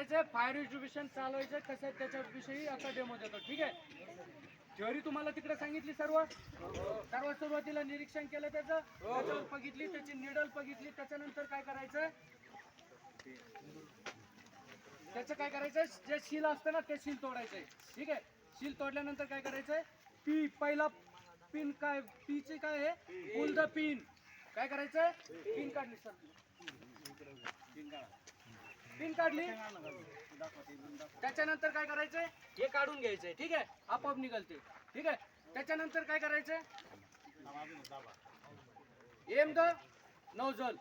करायचंय fire education चालवायचं कसं आहे त्याच्याविषयी आता डेमो देतो ठीक आहे? थेअरी तुम्हाला तिकडे सांगितली सर्व सर्व सुरुवातीला निरीक्षण केलं त्याचं त्याच्यावर बघितली त्याची निडल बघितली त्याच्यानंतर काय करायचं त्याचं काय करायचं जे शील असतं ना ते शील तोडायचंय ठीक आहे? शील तोडल्यानंतर काय करायचंय? पी पहिला पिन काय पीचे काय आहे? पुल द पिन काय करायचंय? पिन काढली सर पिन पिन काढली. त्याच्यानंतर काय करायचंय? हे काढून घ्यायचंय. ठीक आहे? आपोआप निघलते. ठीक आहे? त्याच्यानंतर काय करायचंय? Aim the nozzle.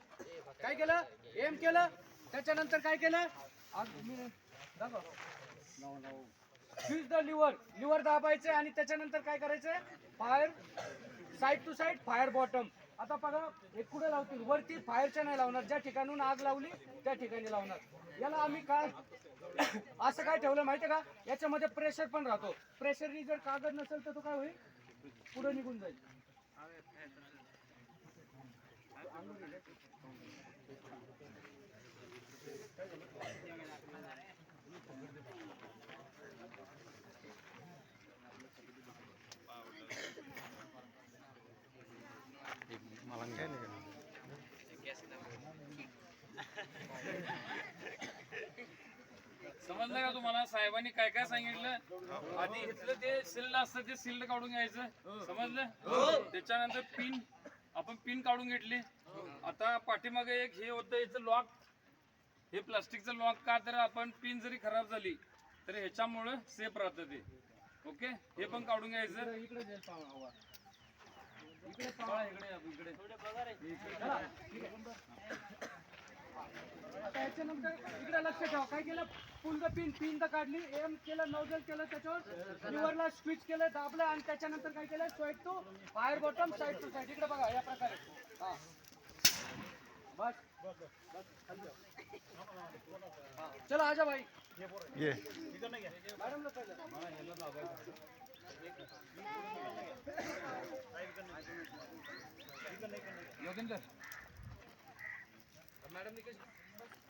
काय केलं? एम केलं. त्याच्यानंतर काय केलं? फ्यूज द लिव्हर लिव्हर दाबायचं आणि त्याच्यानंतर काय करायचंय? Fire side to side fire bottom आता बघा हे कुठे लावतील? वरती फायरच्या नाही लावणार. ज्या ठिकाणून आग लावली त्या ठिकाणी लावणार. याला आम्ही काय असं काय ठेवलं माहितीये का? याच्यामध्ये प्रेशर पण राहतो. प्रेशरनी जर कागद नसेल तर तो काय होईल? पुढे निघून जाईल. समजलं का तुम्हाला? साहेबांनी काय काय सांगितलं? आधी इथलं ते सिल्ड असतं ते सिल्ड काढून घ्यायचं. समजलं? त्याच्यानंतर पिन आपण पिन काढून घेतली. आता पाठीमागे एक हे होतं याचं लॉक हे प्लास्टिकचं लॉक का तर आपण पिन जरी खराब झाली तर ह्याच्यामुळं सेफ राहतं ते. ओके हे पण काढून घ्यायचं. इकडे. इकडे इकडे. या, इकडे लक्ष ठेवा. काय केलं? पुल द पिन पिन तर काढली. एम केलं नोजल केलं त्याच्यावर. लिव्हरला स्विच केलं दाबलं आणि त्याच्यानंतर काय केलं? Side to fire bottom side to side इकडे बघा या प्रकारे. हा. बस. बस, चला आजा भाई ये मॅडमला पहिलं योगेंद्र. मॅडमनी कशी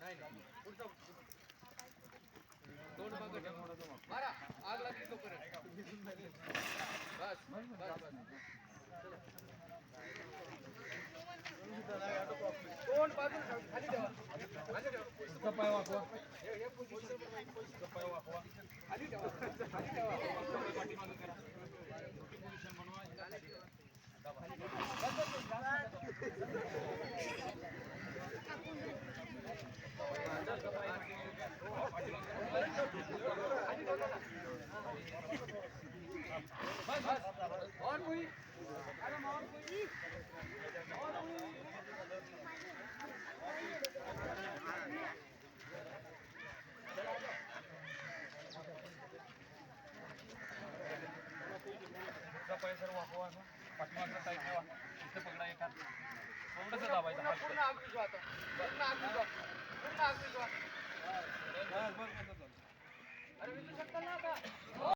नाही नाही पुढचा तोंड मागं ठेव. मारा आग लागली तोपर्यंत बस बस बस तोंड बाजूला ठेव, खाली ठेवा खाली ठेवा पाय वाकवा हे- हे position. खाली ठेवा खाली ठेवा बस बस और कोई मैडम और कोई और कोई तुझा पाय सर वाकवा असं. पाठीमागचा टाईट ठेवा. इथे पकडा एका थोडंसं दाबायचं पूर्ण पूर्ण आग विझवा आता पूर्ण आग विझवा पूर्ण आग विझवा बस बस बस बस. अरे विझू शकता ना आता?